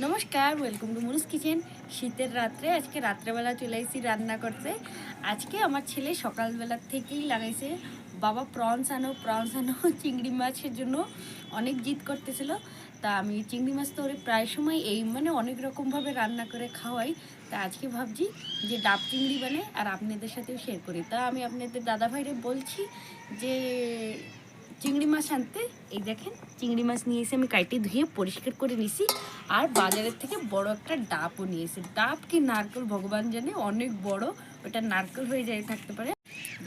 নমস্কার welcome to মুরুস kitchen শীতের রাত্রে, আজকে রাত্রেবেলা চলে এসেছি রান্না করতে। আজকে আমার ছেলে সকালবেলা থেকেই লাগাইছে। বাবা প্রনস আনো প্রনস আনো, চিংড়ি মাছের জন্য অনেক জিদ করতেছিল। তা আমি চিংড়ি মাছ তো প্রায় সময় এই মানে অনেক রকমভাবে রান্না করে খাওয়াই। তা আজকে ভাবছি যে ডাব চিংড়ি বানে আর আপনাদের সাথেও শেয়ার করি। তা আমি আপনাদের দাদাভাইরে বলছি যে চিংড়ি মাছ আনতে, এই দেখেন, চিংড়ি মাছ নিয়ে এসে আমি কাইটে ধুয়ে পরিষ্কার করে নিছি আর বাজারের থেকে বড় একটা ডাবও নিয়ে এসে ডাব কি নারকেল ভগবান জানে, অনেক বড়, ওটা নারকেল হয়ে যায়, থাকতে পারে।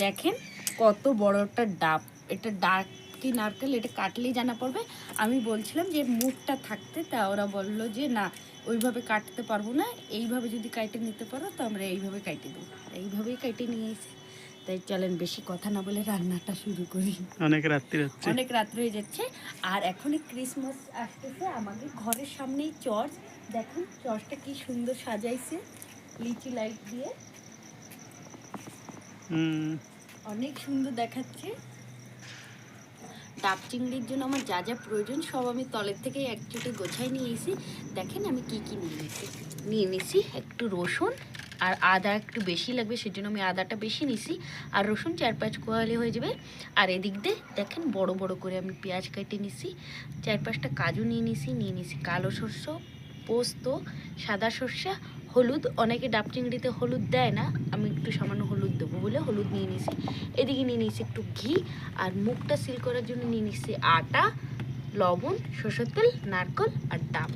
দেখেন, কত বড় একটা ডাব। এটা ডাব কি নারকেল, এটা কাটলেই জানা পড়বে। আমি বলছিলাম যে, মুখটা থাকতে, তা ওরা বলল যে, না, ওইভাবে কাটতে পারব না। এইভাবে যদি কাইটে নিতে পারো, তো আমরা এইভাবে কাইটে দেবো। এইভাবেই কাইটে নিয়ে এসে তাই চলেন বেশি কথা না বলে রান্নাটা শুরু করি। অনেক রাত্রি হচ্ছে। অনেক রাত্র হয়ে যাচ্ছে। আর এখনই ক্রিসমাস আসতেছে আমাদের ঘরের সামনেই চর্চ দেখুন চর্চটা কি সুন্দর সাজাইছে লিচি লাইট দিয়ে। হুম। অনেক সুন্দর দেখাচ্ছে। ডাব চিংড়ির জন্য আমার যা যা প্রয়োজন সব আমি তলের থেকে একচুটে গোছায় নিয়ে এসি দেখেন আমি কি কি নিয়ে নিয়েছি। নিয়ে নিয়েছি একটু রসুন আর আদা একটু বেশি লাগবে, সেজন্য আমি আদাটা বেশি নিছি। আর রসুন চার পাঁচ কোয়ালি হয়ে যাবে। আর এদিক দিয়ে দেখেন বড় বড় করে আমি পেঁয়াজ কেটে নিছি। চার পাঁচটা কাজু নিয়ে নিছি নিয়ে নিছি কালো শস্য পোস্ত, সাদা সর্ষা, হলুদ। অনেকে ডাব চিংড়িতে হলুদ দেয় না, আমি একটু সামান্য হলুদ দেবো বলে হলুদ নিয়ে নিছি। এদিকে নিয়ে নিয়েছি একটু ঘি, আর মুখটা সিল করার জন্য নিয়ে নিচ্ছি আটা, লবণ, সরষের তেল, নারকল আর ডাব।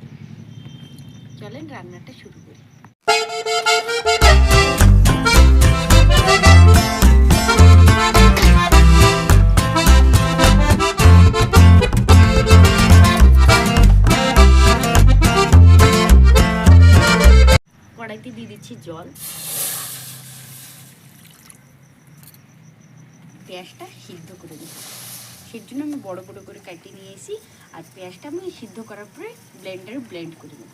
চলেন রান্নাটা শুরু জল। পেঁয়াজটা সিদ্ধ করে দিই সেই জন্য আমি বড় বড় করে কাটিয়ে নিয়ে এসি আর পেঁয়াজটা আমি সিদ্ধ করার পরে ব্লেন্ডারে ব্লেন্ড করে নেব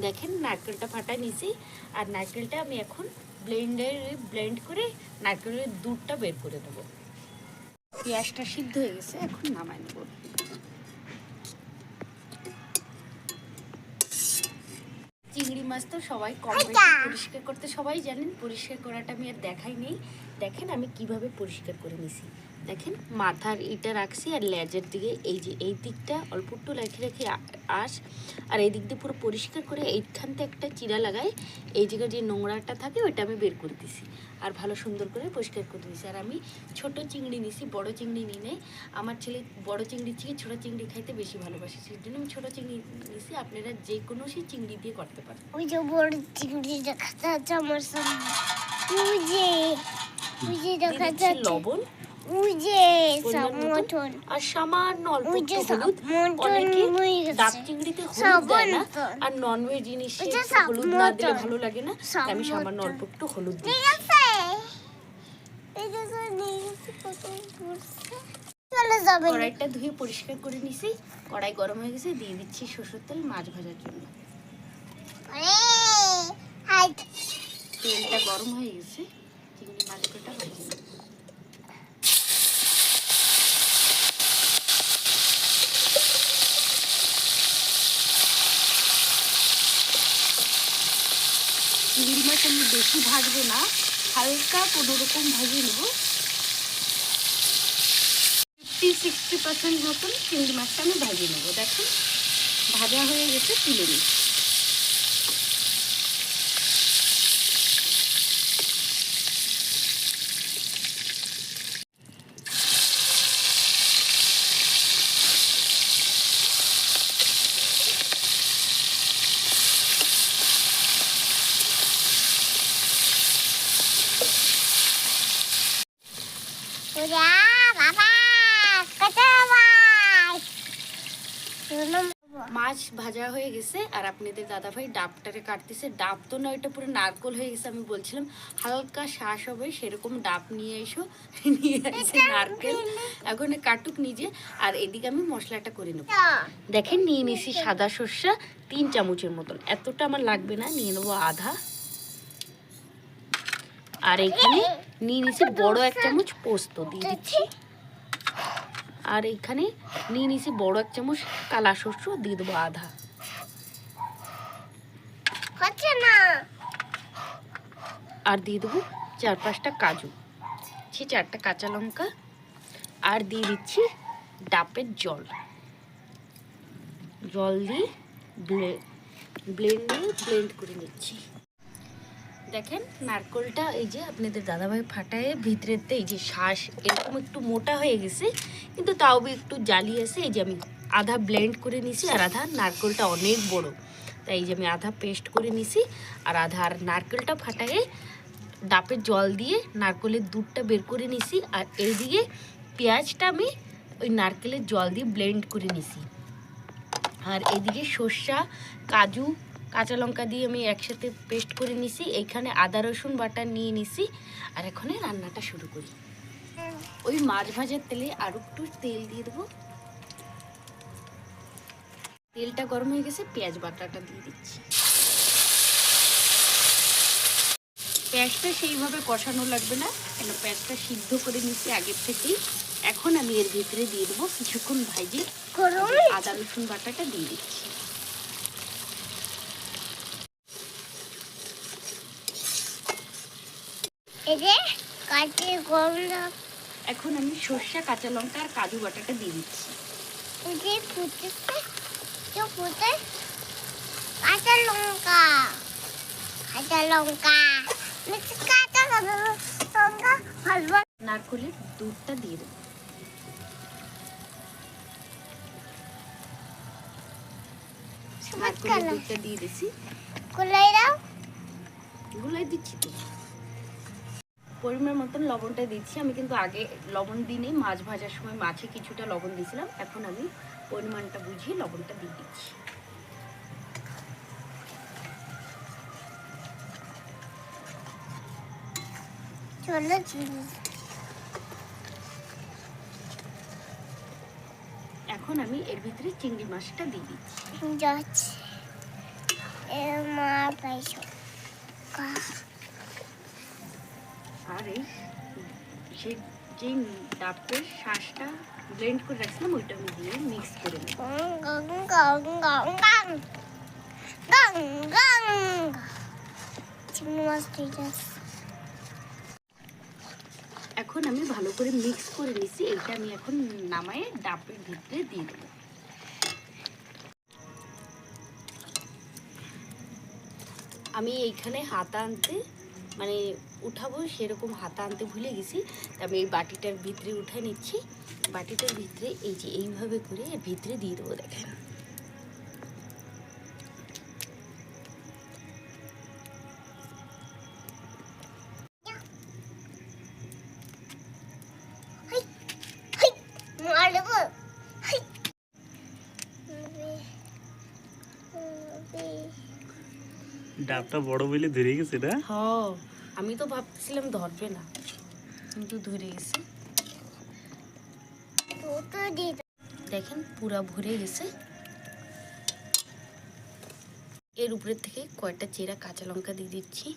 দেখেন নারকেলটা ফাটা নিয়েছি আর নারকেলটা আমি এখন ব্লেন্ডারে ব্লেন্ড করে নারকেলের দুধটা বের করে দেবো পেঁয়াজটা সিদ্ধ হয়ে গেছে এখন নামাই নেব। চিংড়ি মাছ তো সবাই কম পরিষ্কার করতে সবাই জানেন পরিষ্কার করাটা আমি আর দেখাই নেই। দেখেন আমি কীভাবে পরিষ্কার করে নিছি। দেখেন মাথার এটা রাখছি আর লেজের দিকে এই যে এই দিকটা অল্প একটু রেখে রেখে আস। আর এই দিক দিয়ে পুরো পরিষ্কার করে এইখানতে একটা চিরা লাগাই। এই জায়গায় যে নোংরাটা থাকে ওইটা আমি বের করে দিছি। আর ভালো সুন্দর করে পরিষ্কার করে দিয়েছি আর আমি ছোট চিংড়ি নিছি বড় চিংড়ি নাই আমার ছেলে বড় চিংড়ির থেকে ছোট চিংড়ি খাইতে বেশি ভালোবাসে। সেই জন্য আমি ছোট চিংড়ি নিছি আপনারা যে কোনো সেই চিংড়ি দিয়ে করতে পারেন। ওই যে বড় চিংড়ি দেখা যাচ্ছে আমার সামনে। ওই যে ওই যে দেখা যাচ্ছে। লবণ। আর সামান্য অল্প ওই যে হলুদ অনেকে ডাব চিংড়িতে হলুদ দেয় না আর ননভেজ জিনিসে হলুদ না দিলে ভালো লাগে না আমি সামান্য সাবমর্থন। অল্প একটু হলুদ দিই। চলে যাবে। কড়াইটা ধুয়ে পরিষ্কার করে নিছি। কড়াই গরম হয়ে গেছে দিয়ে দিচ্ছি সরষের তেল মাছ ভাজার জন্য। তেলটা গরম হয়ে গেছে চিংড়ি মাছটা ভেজে নেব চিংড়ি মাছ আমি বেশি ভাজবো না, হালকা কোনো রকম ভাজিয়ে নেব। ফিফটি সিক্সটি পার্সেন্ট মতন চিংড়ি মাছটা আমি ভাজিয়ে নেব। দেখুন, ভাজা হয়ে গেছে, তুলে নিচ্ছি। মাছ? ভাজা হয়ে গেছে আর আপনাদের দাদাভাই ডাবটারে কাটতেছে। ডাব তো না ওইটা পুরো নারকোল হয়ে গেছে আমি বলছিলাম। হালকা শ্বাস হবে সেরকম ডাব নিয়ে এসো নিয়ে এসে নারকেল। এখন কাটুক নিজে আর এদিকে আমি মশলাটা করে নেব। দেখেন নিয়ে নিছি সাদা সর্ষা তিন চামচের মতন। এতটা আমার লাগবে না নিয়ে নেব আধা। আর এখানে নিয়ে নিছি বড় এক চামচ পোস্ত দিয়ে দিচ্ছি। আর এখানে নিয়ে নিছি বড় এক চামচ কালা শস্য দিয়ে দেবো আধা আর দিয়ে দেবো চার পাঁচটা কাজু। সে চারটা কাঁচা লঙ্কা। আর দিয়ে দিচ্ছি ডাবের জল। জল দিয়ে ব্লেন্ড দিয়ে ব্লেন্ড করে নিচ্ছি। দেখেন, নারকলটা এই যে আপনাদের দাদাভাই ফাটায় ভিতরেতে এই যে শ্বাস, এরকম একটু মোটা হয়ে গেছে, কিন্তু তাও একটু জালি আছে। এই যে আমি আধা ব্লেন্ড করে নিছি আর আধা নারকলটা অনেক বড়। তাই এই যে আমি আধা পেস্ট করে নিছি আর আধা, আর নারকেলটা ফাটায়ে ডাবের জল দিয়ে নারকেলের দুধটা বের করে নিছি আর এইদিকে পেঁয়াজটা আমি ওই নারকেলের জল দিয়ে ব্লেন্ড করে নিছি। আর এদিকে সর্ষা, কাজু কাঁচা লঙ্কা দিয়ে আমি একসাথে পেস্ট করে নিছি এইখানে আদা রসুন বাটা নিয়ে নিছি আর এখন রান্নাটা শুরু করি। ওই মাছ ভাজার তেলে আর একটু তেল দিয়ে দেবো। তেলটা গরম হয়ে গেছে পেঁয়াজ বাটাটা দিয়ে দিচ্ছি। পেঁয়াজটা সেইভাবে কষানো লাগবে না কেন পেঁয়াজটা সিদ্ধ করে নিচ্ছি আগের থেকেই। এখন আমি এর ভিতরে দিয়ে দেবো কিছুক্ষণ ভাইজে আদা রসুন বাটাটা দিয়ে দিচ্ছি এই যে কাজে গরম না- এখন আমি সর্ষা কাঁচা লঙ্কা আর কাজু বাটাটা দিয়ে দিচ্ছি। কাঁচা লঙ্কা কাঁচা লঙ্কা। কাঁচা লঙ্কা ভালো নারকলের দুধটা দিয়ে দেবো। নারকলের দুধটা দিয়ে দিচ্ছি কোলাই দাও গুলাই দিচ্ছি তো। পরিমাণ মতন লবণটা দিচ্ছি। আমি কিন্তু আগে লবণ দিনে মাছ ভাজার সময় মাছে কিছুটা লবণ দিয়েছিলাম। এখন আমি পরিমাণটা বুঝিয়ে লবণটা দিয়ে দিচ্ছি। চলো এখন আমি এর ভিতরে চিংড়ি মাছটা দিয়ে দিচ্ছি। মা পাইছো আর এই সেই যে ডাবের শ্বাসটা ব্লেন্ড করে রাখছিলাম, ওইটা আমি দিয়ে মিক্স করে এখন আমি ভালো করে মিক্স করে নিছি, এইটা আমি এখন নামায়ে ডাবের ভিতরে দিয়ে দেবো। আমি এইখানে হাতা আনতে মানে উঠাবো সেরকম হাতা আনতে ভুলে গেছি। আমি এই বাটিটার ভিতরে উঠে নিচ্ছি। বাটিটার ভিতরে এই যে এইভাবে করে ভিতরে দিয়ে দেবো দেখেন। ডাবটা বড় বলে ধরে গেছে, না? হ, আমি তো ভাবতেছিলাম ধরবে না, কিন্তু ধরে গেছে। দেখেন, পুরা ভরে গেছে। এর উপরের থেকে কয়েকটা চেরা কাঁচা লঙ্কা দিয়ে দিচ্ছি।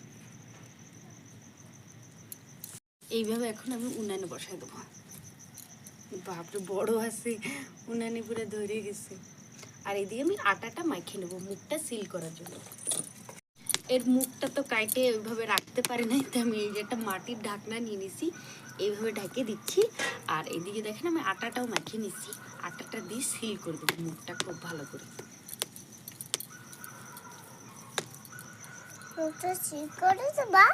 এইভাবে এখন আমি উনানে বসাই দেবো। বাপরে, বড় আছে, উনানে পুরো ধরে গেছে। আর এদিকে আমি আটাটা মাখিয়ে নেব, মুখটা সিল করার জন্য। এর মুখটা তো কাইটে ওইভাবে রাখতে পারি নাই তো আমি এই যে একটা মাটির ঢাকনা নিয়ে নিছি এইভাবে ঢাকে দিচ্ছি। আর এদিকে দেখেন আমি আটাটাও মাখিয়ে নিচ্ছি আটাটা দিয়ে সিল করে দেবো মুখটা খুব ভালো করে। দেবা।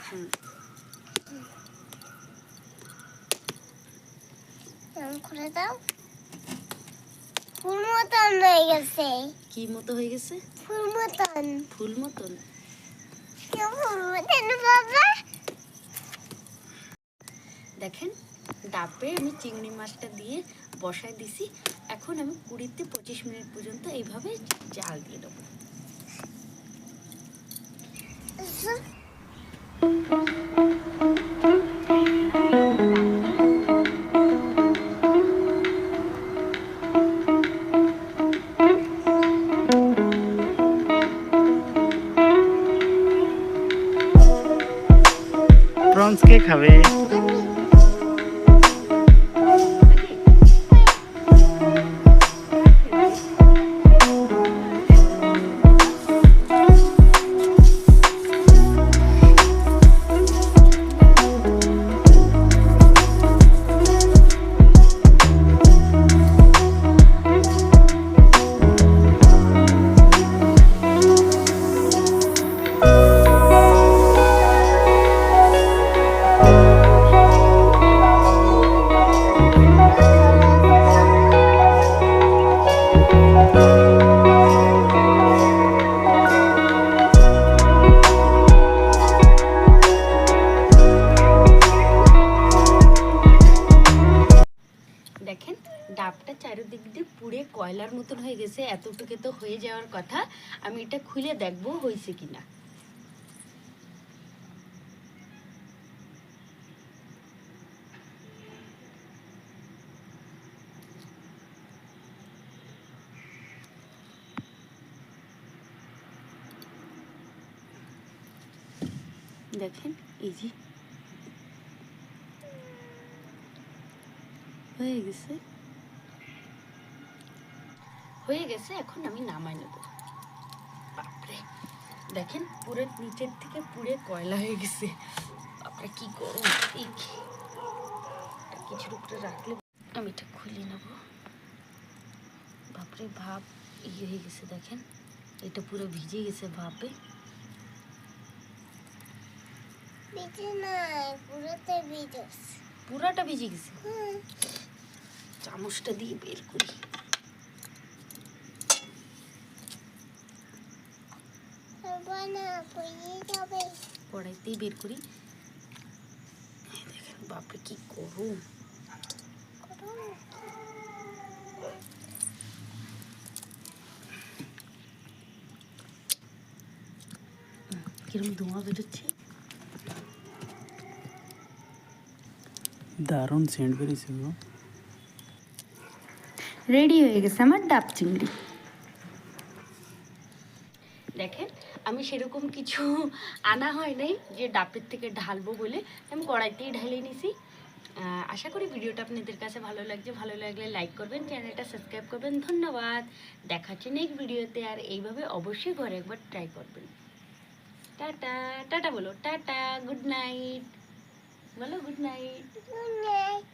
দাও। ফুল মতন হয়ে গেছে। কি মতো হয়ে গেছে? ফুল মতন। ফুল মতন কেউ ফুল মতন বাবা দেখেন, ডাবে আমি চিংড়ি মাছটা দিয়ে বসায় দিছি। এখন আমি কুড়িতে পঁচিশ মিনিট পর্যন্ত এইভাবে জাল দিয়ে দেবো। খাবে। আমি এটা খুলে দেখব হয়েছে কিনা। দেখেন যে। হয়ে গেছে। হয়ে গেছে, এখন আমি নামাই নেব। দেখেন পুরো নিচের থেকে পুরে কয়লা হয়ে গেছে। বাপরে কি গরম। এটা কিছুর উপরে রাখলে আমি এটা খুলে নেব। বাপরে ভাব ইয়ে হয়ে গেছে দেখেন। এটা পুরো ভিজে গেছে ভাপে ভিজস পুরাটা ভিজে গেছে। হুম। চামচটা দিয়ে বের করি সবাই না পড়িয়ে যাবে কড়াইতেই বের করি। দেখেন বাপরে কি গরম। কিরম ধোঁয়া বেরোচ্ছে? দারুণ সেন্ট বেরিয়েছে গো। রেডি হয়ে গেছে আমার ডাব চিংড়ি দেখেন আমি সেরকম কিছু আনা হয় নাই যে ডাবের থেকে ঢালবো বলে। আমি কড়াইতেই ঢালে নিছি। আশা করি ভিডিওটা আপনাদের কাছে ভালো লাগছে। ভালো লাগলে লাইক করবেন চ্যানেলটা সাবস্ক্রাইব করবেন। ধন্যবাদ। দেখা হচ্ছে নেক্সট ভিডিওতে। আর এইভাবে অবশ্যই ঘরে একবার ট্রাই করবেন। টাটা। টাটা বলো। টাটা। গুড নাইট বলো গুড নাইট গুড নাইট